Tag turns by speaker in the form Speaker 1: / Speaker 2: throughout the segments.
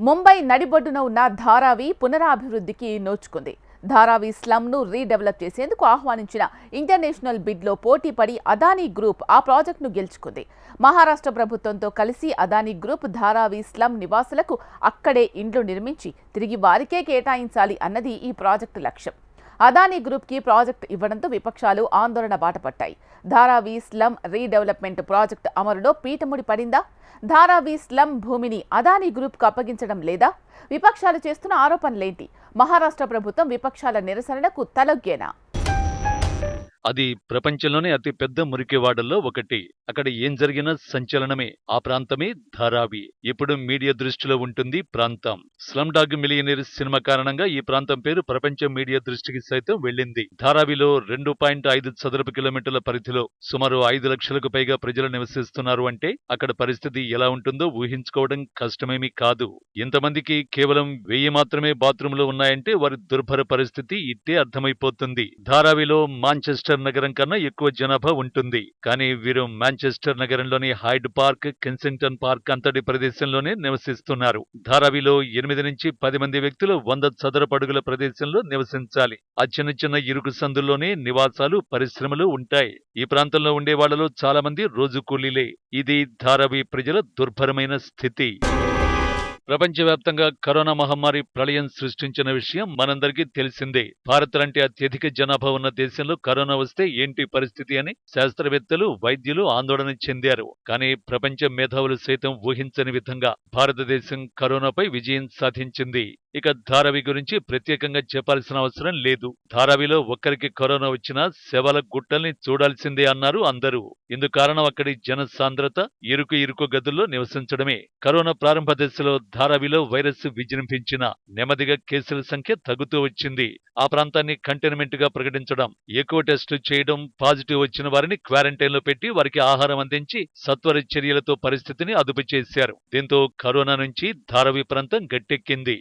Speaker 1: ముంబై నడిబొడ్డున ఉన్న ధారావి పునరాభివృద్ధికి నోచుకుంది. ధారావి స్లమ్ను రీడెవలప్ చేసేందుకు ఆహ్వానించిన ఇంటర్నేషనల్ బిడ్లో పోటీపడి అదానీ గ్రూప్ ఆ ప్రాజెక్టును గెలుచుకుంది. మహారాష్ట్ర ప్రభుత్వంతో కలిసి అదానీ గ్రూప్ ధారావి స్లమ్ నివాసులకు అక్కడే ఇండ్లు నిర్మించి తిరిగి వారికే కేటాయించాలి అన్నది ఈ ప్రాజెక్టు లక్ష్యం. అదానీ గ్రూప్కి ప్రాజెక్టు ఇవ్వడంతో విపక్షాలు ఆందోళన బాటపట్టాయి. ధారావి స్లమ్ రీడెవలప్మెంట్ ప్రాజెక్టు అమలులో పీఠముడి పడిందా? ధారావి స్లమ్ భూమిని అదానీ గ్రూప్కు అప్పగించడం లేదా? విపక్షాలు చేస్తున్న ఆరోపణలేంటి? మహారాష్ట్ర ప్రభుత్వం విపక్షాల నిరసనలకు తలొగ్గేనా?
Speaker 2: అది ప్రపంచంలోనే అతి పెద్ద మురికివాడల్లో ఒకటి. అక్కడ ఏం జరిగినా సంచలనమే. ఆ ప్రాంతమే ధారావి. ఇప్పుడు మీడియా దృష్టిలో ఉంటుంది ప్రాంతం. స్లమ్ డాగ్ మిలియనీర్ సినిమా కారణంగా ఈ ప్రాంతం పేరు ప్రపంచ మీడియా దృష్టికి సైతం వెళ్ళింది. ధారావిలో రెండు పాయింట్ ఐదు చదరపు కిలోమీటర్ల పరిధిలో సుమారు ఐదు లక్షలకు పైగా ప్రజలు నివసిస్తున్నారు అంటే అక్కడ పరిస్థితి ఎలా ఉంటుందో ఊహించుకోవడం కష్టమేమీ కాదు. ఇంతమందికి కేవలం వెయ్యి మాత్రమే బాత్రూంలు ఉన్నాయంటే వారి దుర్భర పరిస్థితి ఇట్టే అర్థమైపోతుంది. ధారావిలో మాంచెస్టర్ నగరం కన్నా ఎక్కువ జనాభా ఉంటుంది. కానీ వీరు మాంచెస్టర్ నగరంలోని హైడ్ పార్క్ కెన్సింగ్టన్ పార్క్ అంతటి ప్రదేశంలోనే నివసిస్తున్నారు. ధారావిలో ఎనిమిది నుంచి పది మంది వ్యక్తులు వంద చదరపడుగుల ప్రదేశంలో నివసించాలి. ఆ చిన్న చిన్న ఇరుకు సందుల్లోనే నివాసాలు పరిశ్రమలు ఉంటాయి. ఈ ప్రాంతంలో ఉండే వాళ్ళలో చాలా మంది రోజు కూలీలే. ఇది ధారావి ప్రజల దుర్భరమైన స్థితి. ప్రపంచవ్యాప్తంగా కరోనా మహమ్మారి ప్రళయం సృష్టించిన విషయం మనందరికీ తెలిసిందే. భారత్ లాంటి అత్యధిక జనాభా ఉన్న దేశంలో కరోనా వస్తే ఏంటి పరిస్థితి అని శాస్త్రవేత్తలు వైద్యులు ఆందోళన చెందారు. కానీ ప్రపంచ మేధావులు సైతం ఊహించని విధంగా భారతదేశం కరోనాపై విజయం సాధించింది. ఇక ధారావి గురించి ప్రత్యేకంగా చెప్పాల్సిన అవసరం లేదు. ధారావిలో ఒక్కరికి కరోనా వచ్చినా శవాల గుట్టల్ని చూడాల్సిందే అన్నారు అందరూ. ఇందు కారణం అక్కడి జన సాంద్రత ఇరుకు ఇరుకు గదుల్లో నివసించడమే. కరోనా ప్రారంభ దశలో ధారావిలో వైరస్ విజృంభించిన నెమ్మదిగా కేసుల సంఖ్య తగ్గుతూ వచ్చింది. ఆ ప్రాంతాన్ని కంటైన్మెంట్గా ప్రకటించడం ఎక్కువ టెస్టు చేయడం పాజిటివ్ వచ్చిన వారిని క్వారంటైన్లో పెట్టి వారికి ఆహారం అందించి సత్వర చర్యలతో పరిస్థితిని అదుపు చేశారు. దీంతో కరోనా నుంచి ధారావి ప్రాంతం గట్టెక్కింది.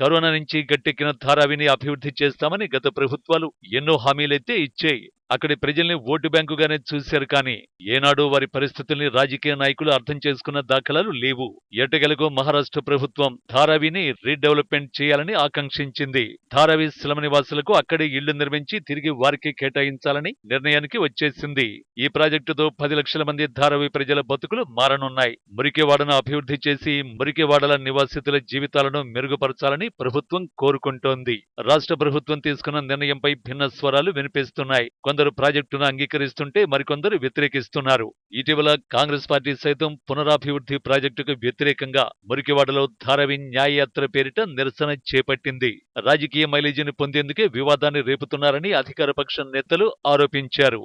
Speaker 2: కరోనా నుంచి గట్టెక్కిన ధారావిని అభివృద్ధి చేస్తామని గత ప్రభుత్వాలు ఎన్నో హామీలైతే ఇచ్చాయి. అక్కడి ప్రజల్ని ఓటు బ్యాంకుగానే చూశారు కానీ ఏనాడు వారి పరిస్థితుల్ని రాజకీయ నాయకులు అర్థం చేసుకున్న దాఖలాలు లేవు. ఎటగెలకు మహారాష్ట్ర ప్రభుత్వం ధారావిని రీడెవలప్మెంట్ చేయాలని ఆకాంక్షించింది. ధారావి శిలమ నివాసులకు అక్కడే ఇళ్ళు నిర్మించి తిరిగి వారికి కేటాయించాలని నిర్ణయానికి వచ్చేసింది. ఈ ప్రాజెక్టుతో పది లక్షల మంది ధారావి ప్రజల బతుకులు మారనున్నాయి. మురికివాడను అభివృద్ధి చేసి మురికివాడల నివాసితుల జీవితాలను మెరుగుపరచాలని ప్రభుత్వం కోరుకుంటోంది. రాష్ట్ర ప్రభుత్వం తీసుకున్న నిర్ణయంపై భిన్న స్వరాలు వినిపిస్తున్నాయి. కొందరు ప్రాజెక్టును అంగీకరిస్తుంటే మరికొందరు వ్యతిరేకిస్తున్నారు. ఇటీవల కాంగ్రెస్ పార్టీ సైతం పునరాభివృద్ధి ప్రాజెక్టుకు వ్యతిరేకంగా మురికివాడలో ధారావి న్యాయయాత్ర పేరిట నిరసన చేపట్టింది. రాజకీయ మైలేజీని పొందేందుకే వివాదాన్ని రేపుతున్నారని అధికార పక్ష నేతలు ఆరోపించారు.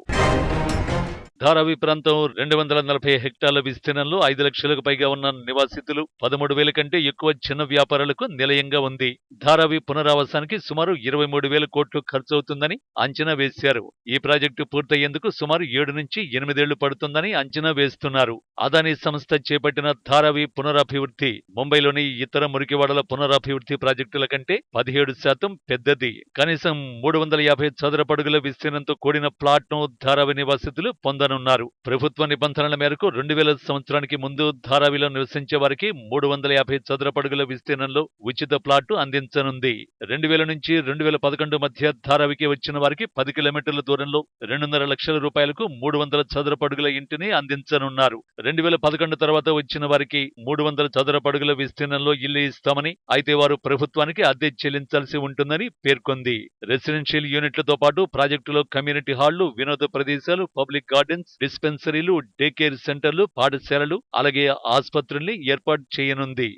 Speaker 2: ధారావి ప్రాంతం రెండు వందల నలభై హెక్టార్ల విస్తీర్ణంలో ఐదు లక్షలకు పైగా ఉన్న నివాసితులు పదమూడు వేల కంటే ఎక్కువ చిన్న వ్యాపారాలకు నిలయంగా ఉంది. ధారావి పునరావాసానికి సుమారు ఇరవై మూడు వేల కోట్లు ఖర్చవుతుందని అంచనా వేశారు. ఈ ప్రాజెక్టు పూర్తయ్యేందుకు సుమారు ఏడు నుంచి ఎనిమిదేళ్ళు పడుతుందని అంచనా వేస్తున్నారు. అదానీ సంస్థ చేపట్టిన ధారావి పునరాభివృద్ధి ముంబైలోని ఇతర మురికివాడల పునరాభివృద్ధి ప్రాజెక్టుల కంటే పదిహేడు శాతం పెద్దది. కనీసం మూడు వందల యాభై చదరపడుగుల విస్తీర్ణంతో కూడిన ప్లాట్ను ధారావి నివాసితులు పొందనున్నారు ప్రభుత్వ నిబంధనల మేరకు రెండు వేల సంవత్సరానికి ముందు ధారావిలో నివసించే వారికి మూడు వందల యాభై చదరపడుగుల విస్తీర్ణంలో ఉచిత ప్లాట్ అందించనుంది. రెండు వేల నుంచి రెండు వేల పదకొండు మధ్య ధారావికి వచ్చిన వారికి పది కిలోమీటర్ల దూరంలో రెండున్నర లక్షల రూపాయలకు మూడు వందల చదరపడుగుల ఇంటిని అందించనున్నారు. రెండు వేల పదకొండు తర్వాత వచ్చిన వారికి మూడు వందల చదరపడుగుల విస్తీర్ణంలో ఇల్లు ఇస్తామని అయితే వారు ప్రభుత్వానికి అద్దె చెల్లించాల్సి ఉంటుందని పేర్కొంది. రెసిడెన్షియల్ యూనిట్లతో పాటు ప్రాజెక్టులో కమ్యూనిటీ హాళ్ళు వినోద ప్రదేశాలు పబ్లిక్ గార్డెన్స్ డిస్పెన్సరీలు డే కేర్ సెంటర్లు పాఠశాలలు అలాగే ఆసుపత్రుల్ని ఏర్పాటు చేయనుంది.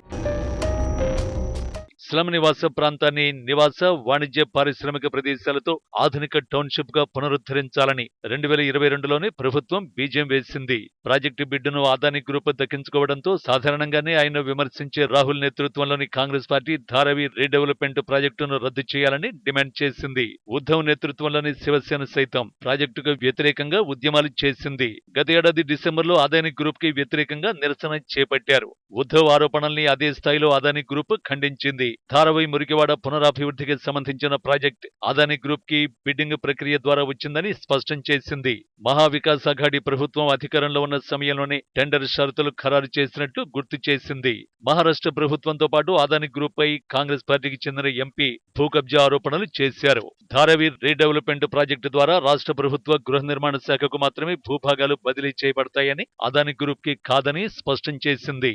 Speaker 2: స్లమ్ నివాస ప్రాంతాన్ని నివాస వాణిజ్య పారిశ్రామిక ప్రదేశాలతో ఆధునిక టౌన్షిప్గా పునరుద్ధరించాలని రెండు వేల ఇరవై రెండులోనే ప్రభుత్వం బీజం వేసింది. ప్రాజెక్టు బిడ్డును అదాని గ్రూప్ దక్కించుకోవడంతో సాధారణంగానే ఆయన విమర్శించే రాహుల్ నేతృత్వంలోని కాంగ్రెస్ పార్టీ ధారావి రీడెవలప్మెంట్ ప్రాజెక్టును రద్దు చేయాలని డిమాండ్ చేసింది. ఉద్ధవ్ నేతృత్వంలోని శివసేన సైతం ప్రాజెక్టుకు వ్యతిరేకంగా ఉద్యమాలు చేసింది. గత ఏడాది డిసెంబర్లో అదాని గ్రూప్కి వ్యతిరేకంగా నిరసన చేపట్టారు. ఉద్ధవ్ ఆరోపణల్ని అదే స్థాయిలో అదాని గ్రూప్ ఖండించింది. ధారావి మురికివాడ పునరాభివృద్ధికి సంబంధించిన ప్రాజెక్ట్ అదాని గ్రూప్కి బిడ్డింగ్ ప్రక్రియ ద్వారా వచ్చిందని స్పష్టం చేసింది. మహావికాస్ అఘాడి ప్రభుత్వం అధికారంలో ఉన్న సమయంలోనే టెండర్ షరతులు ఖరారు చేసినట్టు గుర్తు చేసింది. మహారాష్ట్ర ప్రభుత్వంతో పాటు అదాని గ్రూప్ పై కాంగ్రెస్ పార్టీకి చెందిన ఎంపీ భూ కబ్జా ఆరోపణలు చేశారు. ధారావి రీడెవలప్మెంట్ ప్రాజెక్టు ద్వారా రాష్ట్ర ప్రభుత్వ గృహ నిర్మాణ శాఖకు మాత్రమే భూభాగాలు బదిలీ చేయబడతాయని అదాని గ్రూప్కి కాదని స్పష్టం చేసింది.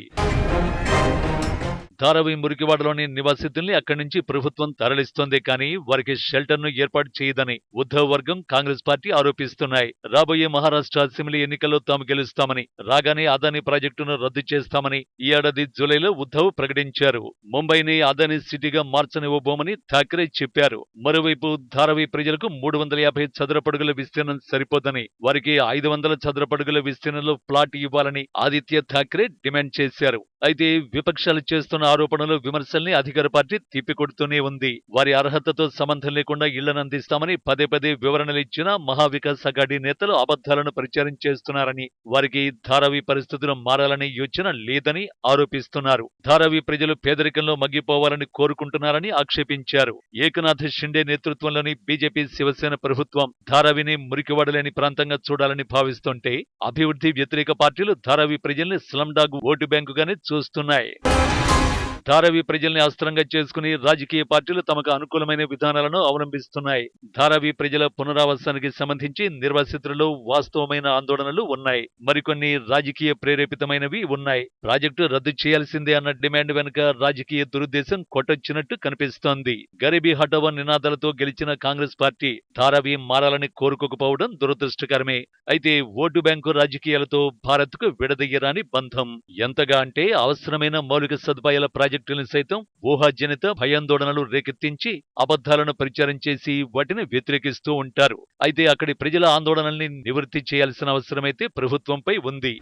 Speaker 2: ధారావి మురికివాడలోని నివాసితుల్ని అక్కడి నుంచి ప్రభుత్వం తరలిస్తోంది కానీ వారికి షెల్టర్ను ఏర్పాటు చేయదని ఉద్ధవ్ వర్గం కాంగ్రెస్ పార్టీ ఆరోపిస్తున్నాయి. రాబోయే మహారాష్ట్ర అసెంబ్లీ ఎన్నికల్లో తాము గెలుస్తామని రాగానే అదాని ప్రాజెక్టును రద్దు చేస్తామని ఈ ఏడాది జూలైలో ఉద్ధవ్ ప్రకటించారు. ముంబైని అదాని సిటీగా మార్చనివ్వబోమని ఠాక్రే చెప్పారు. మరోవైపు ధారావి ప్రజలకు మూడు వందల యాభై చదరపడుగుల విస్తీర్ణం సరిపోదని వారికి ఐదు వందల చదరపడుగుల విస్తీర్ణంలో ప్లాట్ ఇవ్వాలని ఆదిత్య ఠాక్రే డిమాండ్ చేశారు. అయితే విపక్షాలు చేస్తున్న ఆరోపణలు విమర్శల్ని అధికార పార్టీ తిప్పికొడుతూనే ఉంది. వారి అర్హతతో సంబంధం లేకుండా ఇళ్ళను అందిస్తామని పదే పదే వివరణలు ఇచ్చిన మహావికాస్ అఘాడీ నేతలు అబద్ధాలను ప్రచారం చేస్తున్నారని వారికి ధారావి పరిస్థితులు మారాలనే యోచన లేదని ఆరోపిస్తున్నారు. ధారావి ప్రజలు పేదరికంలో మగ్గిపోవాలని కోరుకుంటున్నారని ఆక్షేపించారు. ఏకనాథ్ షిండే నేతృత్వంలోని బీజేపీ శివసేన ప్రభుత్వం ధారావిని మురికివాడలేని ప్రాంతంగా చూడాలని భావిస్తుంటే అభివృద్ధి వ్యతిరేక పార్టీలు ధారావి ప్రజల్ని స్లండాగ్ ఓటు బ్యాంకుగానే చూస్తున్నాయి. ధారావి ప్రజల్ని అస్త్రంగా చేసుకుని రాజకీయ పార్టీలు తమకు అనుకూలమైన విధానాలను అవలంబిస్తున్నాయి. ధారావి ప్రజల పునరావాసానికి సంబంధించి నిర్వాసితులలో వాస్తవమైన ఆందోళనలు ఉన్నాయి. మరికొన్ని రాజకీయ ప్రేరేపితమైనవి ఉన్నాయి. ప్రాజెక్టు రద్దు చేయాల్సిందే అన్న డిమాండ్ వెనుక రాజకీయ దురుద్దేశం కొట్టొచ్చినట్టు కనిపిస్తోంది. గరీబీ హఠావో నినాదాలతో గెలిచిన కాంగ్రెస్ పార్టీ ధారావి మారాలని కోరుకోకపోవడం దురదృష్టకరమే. అయితే ఓటు బ్యాంకు రాజకీయాలతో భారత్కు బంధం ఎంతగా అంటే అవసరమైన మౌలిక సదుపాయాల ప్రాజెక్టులను సైతం ఊహాజనిత భయాందోళనలు రేకెత్తించి అబద్ధాలను ప్రచారం చేసి వాటిని వ్యతిరేకిస్తూ ఉంటారు. అయితే అక్కడి ప్రజల ఆందోళనల్ని నివృత్తి చేయాల్సిన అవసరమైతే ప్రభుత్వంపై ఉంది.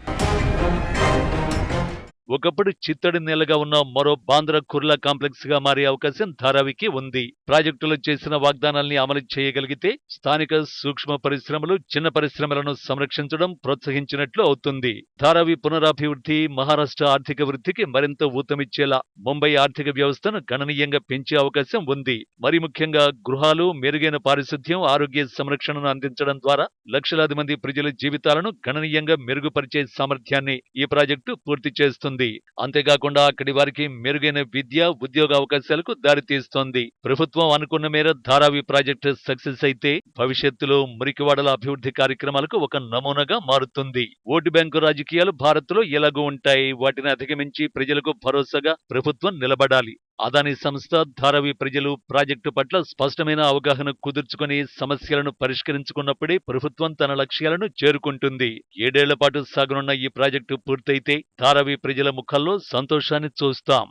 Speaker 2: ఒకప్పుడు చిత్తడి నేలగా ఉన్న మరో బాంద్ర కుర్లా కాంప్లెక్స్గా మారే అవకాశం ధారావికి ఉంది. ప్రాజెక్టులో చేసిన వాగ్దానాల్ని అమలు చేయగలిగితే స్థానిక సూక్ష్మ పరిశ్రమలు చిన్న పరిశ్రమలను సంరక్షించడం ప్రోత్సహించినట్లు అవుతుంది. ధారావి పునరాభివృద్ధి మహారాష్ట్ర ఆర్థిక వృద్ధికి మరింత ఊతమిచ్చేలా ముంబై ఆర్థిక వ్యవస్థను గణనీయంగా పెంచే అవకాశం ఉంది. మరి ముఖ్యంగా గృహాలు మెరుగైన పారిశుద్ధ్యం ఆరోగ్య సంరక్షణను అందించడం ద్వారా లక్షలాది మంది ప్రజల జీవితాలను గణనీయంగా మెరుగుపరిచే సామర్థ్యాన్ని ఈ ప్రాజెక్టు పూర్తి చేస్తుంది. అంతేకాకుండా అక్కడి వారికి మెరుగైన విద్య ఉద్యోగ అవకాశాలకు దారితీస్తోంది ప్రభుత్వం అనుకున్న మేర ధారావి ప్రాజెక్టు సక్సెస్ అయితే భవిష్యత్తులో మురికివాడల అభివృద్ధి కార్యక్రమాలకు ఒక నమూనాగా మారుతుంది. ఓటు బ్యాంకు రాజకీయాలు భారత్లో ఎలాగూ ఉంటాయి. వాటిని అధిగమించి ప్రజలకు భరోసాగా ప్రభుత్వం నిలబడాలి. అదాని సంస్థ ధారావి ప్రజలు ప్రాజెక్టు పట్ల స్పష్టమైన అవగాహన కుదుర్చుకుని సమస్యలను పరిష్కరించుకున్నప్పుడే ప్రభుత్వం తన లక్ష్యాలను చేరుకుంటుంది. ఏడేళ్ళ పాటు సాగనున్న ఈ ప్రాజెక్టు పూర్తయితే ధారావి ప్రజల ముఖాల్లో సంతోషాన్ని చూస్తాం.